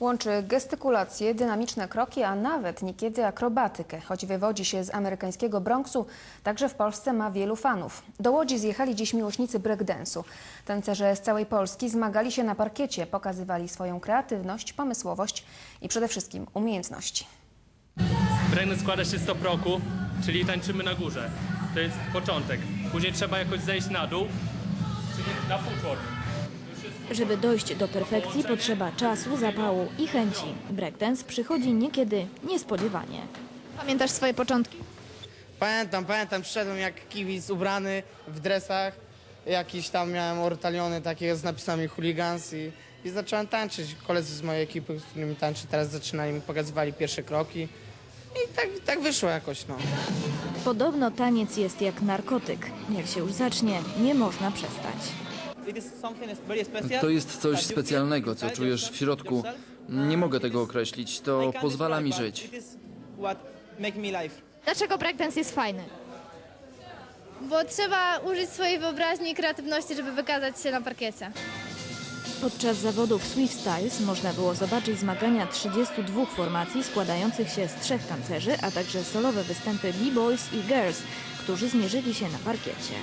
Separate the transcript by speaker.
Speaker 1: Łączy gestykulacje, dynamiczne kroki, a nawet niekiedy akrobatykę. Choć wywodzi się z amerykańskiego Bronxu, także w Polsce ma wielu fanów. Do Łodzi zjechali dziś miłośnicy breakdance'u. Tancerze z całej Polski zmagali się na parkiecie, pokazywali swoją kreatywność, pomysłowość i przede wszystkim umiejętności.
Speaker 2: Breakdance składa się z stop roku, czyli tańczymy na górze. To jest początek. Później trzeba jakoś zejść na dół, czyli na footwork.
Speaker 3: Żeby dojść do perfekcji potrzeba czasu, zapału i chęci. Breakdance przychodzi niekiedy niespodziewanie.
Speaker 4: Pamiętasz swoje początki?
Speaker 5: Pamiętam, pamiętam, przyszedłem jak kibic ubrany w dresach, jakiś tam miałem ortaliony takie z napisami hooligans i, i zacząłem tańczyć. Koledzy z mojej ekipy, z którymi tańczę teraz zaczynali mi pokazywali pierwsze kroki i tak, tak wyszło jakoś no.
Speaker 3: Podobno taniec jest jak narkotyk. Jak się już zacznie, nie można przestać.
Speaker 6: To jest coś specjalnego, co czujesz w środku. Nie mogę tego określić. To pozwala mi żyć.
Speaker 4: Dlaczego breakdance jest fajny?
Speaker 7: Bo trzeba użyć swojej wyobraźni i kreatywności, żeby wykazać się na parkiecie.
Speaker 3: Podczas zawodów Swift Styles można było zobaczyć zmagania 32 formacji składających się z trzech tancerzy, a także solowe występy B-Boys i Girls, którzy zmierzyli się na parkiecie.